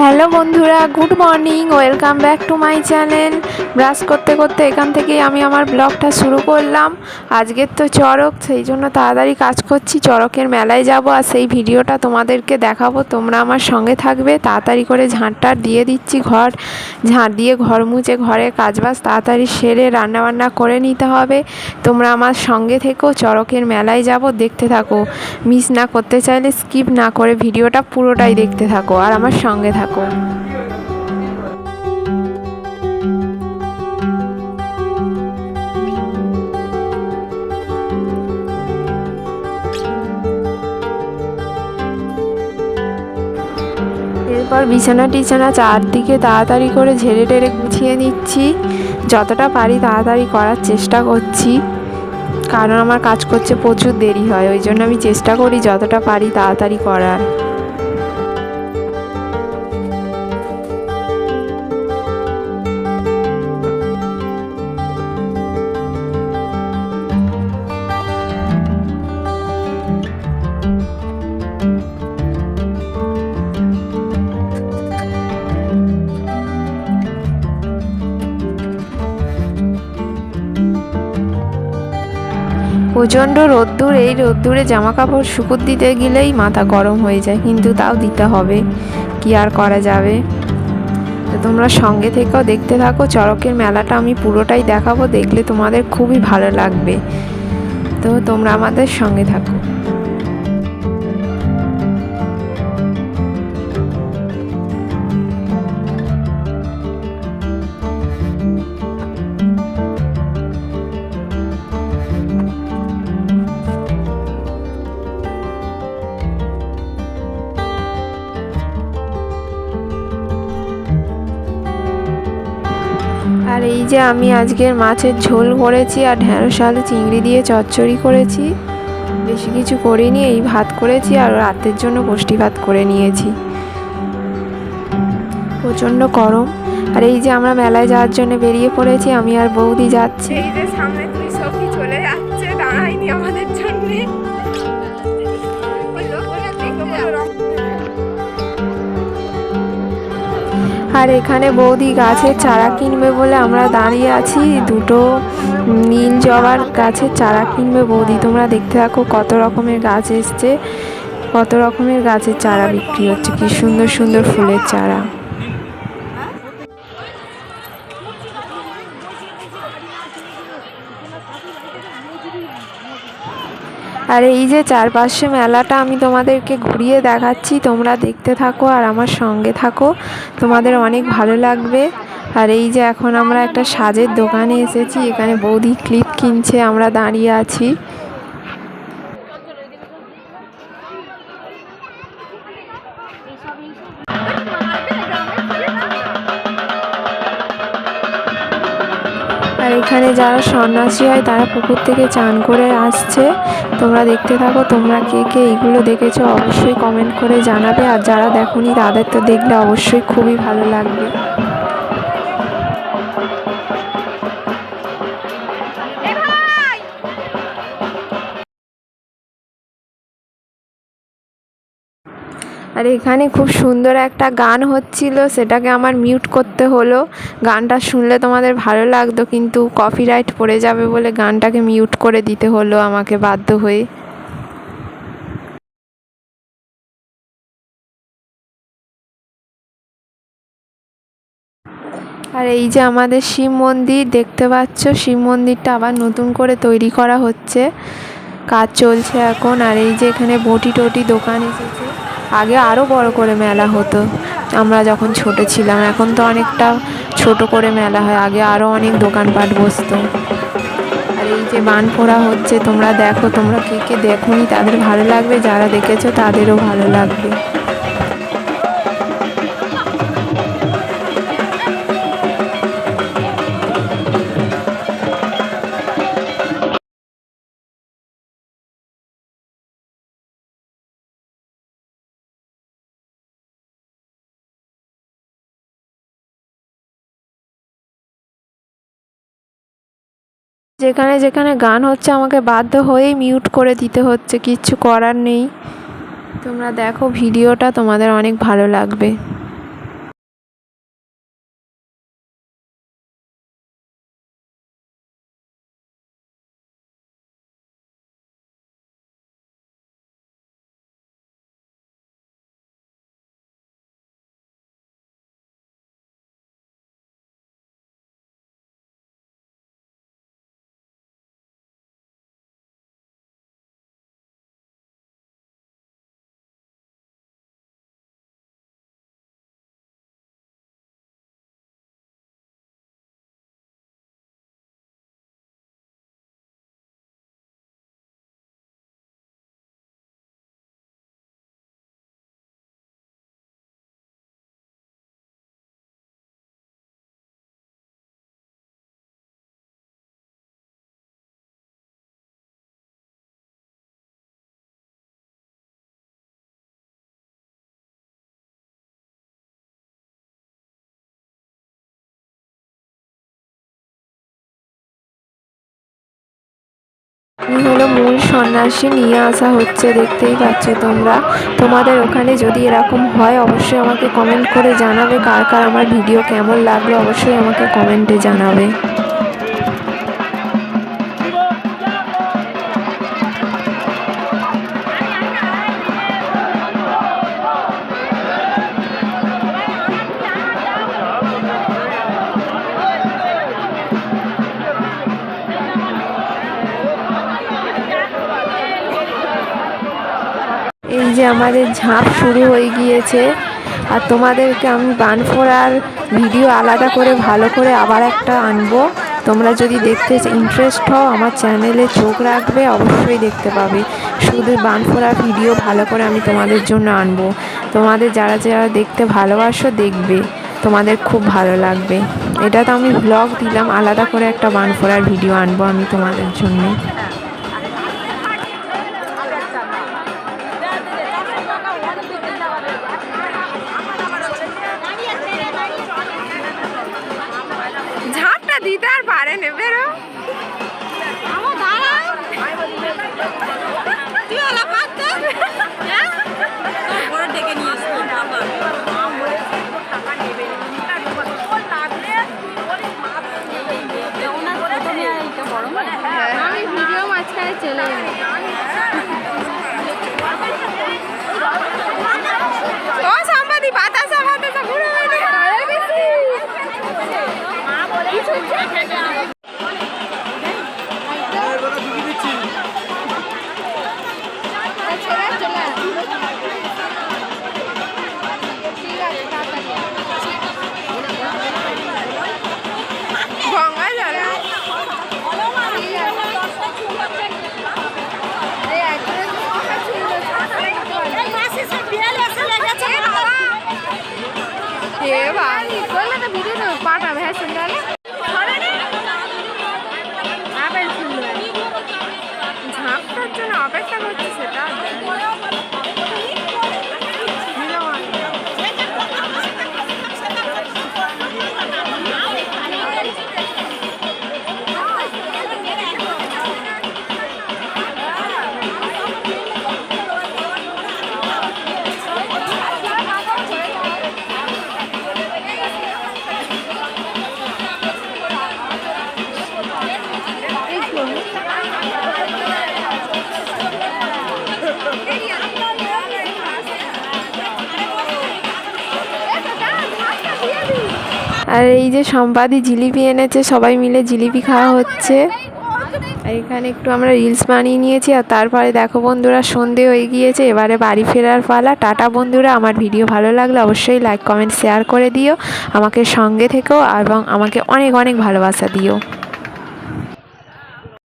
Hello বন্ধুরা, good morning, welcome back to my channel. Brush করতে করতে এখান থেকেই আমি আমার ব্লগটা শুরু করলাম। আজকের তো চড়ক, সেই জন্য তাড়াতাড়ি কাজ করছি। চড়কের মেলায় যাব আর সেই ভিডিওটা তোমাদেরকে দেখাবো। তোমরা আমার সঙ্গে থাকবে, তাড়াতাড়ি করে ঝাঁটটা দিয়ে দিচ্ছি ঘর। ঝাঁট দিয়ে ঘর মুছে ঘরে কাজবাজ তাড়াতাড়ি সেরে রান্নাবান্না করে নিতে হবে। তোমরা আমার সঙ্গে থেকেও চড়কের মেলায় যাব, দেখতে থাকো। মিস না করতে চাইলে স্কিপ না করে ভিডিওটা পুরোটাই দেখতে থাকো আর আমার সঙ্গে থাকো। এরপর বিছানা টিছানা চারদিকে তাড়াতাড়ি করে ঝেড়ে টেড়ে গুছিয়ে নিচ্ছি। যতটা পারি তাড়াতাড়ি করার চেষ্টা করছি। কারণ আমার কাজ করছে প্রচুর দেরি হয়, ওই জন্য আমি চেষ্টা করি যতটা পারি তাড়াতাড়ি করার। প্রচণ্ড রোদ্দুর, এই রোদ্দুরে জামা কাপড় শুকুর দিতে গেলেই মাথা গরম হয়ে যায়, কিন্তু তাও দিতে হবে। কি আর করা যাবে? তো তোমরা সঙ্গে থেকেও দেখতে থাকো, চড়কের মেলাটা আমি পুরোটাই দেখাবো, দেখলে তোমাদের খুবই ভালো লাগবে। তো তোমরা আমাদের সঙ্গে থাকো। আর এই যে আমি আজকের মাছের ঝোল করেছি আর ঢ্যাঁড়স আলু, চিংড়ি দিয়ে চচ্চড়ি করেছি। বেশি কিছু করিনি, এই ভাত করেছি আর রাতের জন্য পুষ্টি ভাত করে নিয়েছি। প্রচণ্ড গরম। আর এই যে আমরা মেলায় যাওয়ার জন্য বেরিয়ে পড়েছি, আমি আর বৌদি যাচ্ছি। এই যে সামনে চলে যাচ্ছে, দাঁড়ায়নি আমাদের জন্যে। আর এখানে বৌদি গাছের চারা কিনবে বলে আমরা দাঁড়িয়ে আছি। দুটো নীল জবার গাছের চারা কিনবে বৌদি। তোমরা দেখতে থাকো কত রকমের গাছ এসছে। কত রকমের গাছের চারা বিক্রি হচ্ছে। কি সুন্দর সুন্দর ফুলের চারা। আর, এই যে চারপাশে মেলাটা, আমি তোমাদেরকে ঘুরিয়ে দেখাচ্ছি। তোমরা দেখতে থাকো আর আমার সঙ্গে থাকো। তোমাদের অনেক ভালো লাগবে। আর এই যে এখন আমরা একটা সাজের দোকানে এসেছি, এখানে বৌদি ক্লিপ কিনছে, আমরা দাঁড়িয়ে আছি। আর এখানে যারা সন্ন্যাসী হয়, তারা পুকুর থেকে চান করে আসছে। তোমরা দেখতে থাকো, তোমরা কে কে এইগুলো দেখেছ, অবশ্যই কমেন্ট করে জানাবে। আর যারা দেখোনি, তাদের তো দেখলে অবশ্যই খুবই ভালো লাগবে। আর এখানে খুব সুন্দর একটা গান হচ্ছিল, সেটাকে আমার মিউট করতে হলো। গানটা শুনলে তোমাদের ভালো লাগতো, কিন্তু কপিরাইট পড়ে যাবে বলে গানটাকে মিউট করে দিতে হলো আমাকে বাধ্য হয়ে। আর এই যে আমাদের শিব মন্দির, দেখতে পাচ্ছ শিব মন্দিরটা আবার নতুন করে তৈরি করা হচ্ছে। কাজ চলছে এখন, আর এই যে এখানে বটি টটি দোকান এসেছে। আগে আরও বড় করে মেলা হতো। আমরা যখন ছোট ছিলাম, এখন তো অনেকটা ছোট করে মেলা হয়। আগে আরও অনেক দোকানপাট বসতো। আর এই যে বান পোড়া হচ্ছে, তোমরা দেখো, তোমরা কে কে দেখো তাদের ভালো লাগবে? যারা দেখেছ, তাদেরও ভালো লাগবে। যেখানে যেখানে গান হচ্ছে, আমাকে বাধ্য হয়েই মিউট করে দিতে হচ্ছে, কিচ্ছু করার নেই। তোমরা দেখো, ভিডিওটা তোমাদের অনেক ভালো লাগবে। হলো মূল সন্ন্যাসী, নিয়ে আসা হচ্ছে, দেখতেই পাচ্ছ তোমরা। তোমাদের ওখানে যদি এরকম হয়, অবশ্যই আমাকে কমেন্ট করে জানাবে। কার কার আমার ভিডিও কেমন লাগল, অবশ্যই আমাকে কমেন্টে জানাবে। আমাদের ঝাঁপ শুরু হয়ে গিয়েছে। আর তোমাদেরকে আমি বানফোড়ার ভিডিও আলাদা করে, ভালো করে আবার একটা আনব। তোমরা যদি দেখতে ইন্টারেস্ট হও, আমার চ্যানেলে চোখ রাখবে, অবশ্যই দেখতে পাবে। শুধু বানফোড়ার ভিডিও ভালো করে আমি তোমাদের জন্য আনব। তোমাদের যারা যারা দেখতে ভালোবাসো, দেখবে। তোমাদের খুব ভালো লাগবে। এটা তো আমি ব্লগ দিলাম, আলাদা করে একটা বানফোড়ার ভিডিও আনব আমি তোমাদের জন্য। ঝাঁপটা দিতে আর পারে নে বেরো। আমি ভিডিও মাঝখানে চলে vai pegar. আর এই যে সম্পাদি জিলিপি এনেছে, সবাই মিলে জিলিপি খাওয়া হচ্ছে। আর এখানে একটু আমরা রিলস বানিয়ে নিয়েছি, আর তারপরে দেখো বন্ধুরা, সন্ধে হয়ে গিয়েছে, এবারে বাড়ি ফেরার পালা। টাটা বন্ধুরা, আমার ভিডিও ভালো লাগলে অবশ্যই লাইক কমেন্ট শেয়ার করে দিও। আমাকে সঙ্গে থেকেও এবং আমাকে অনেক অনেক ভালোবাসা দিও।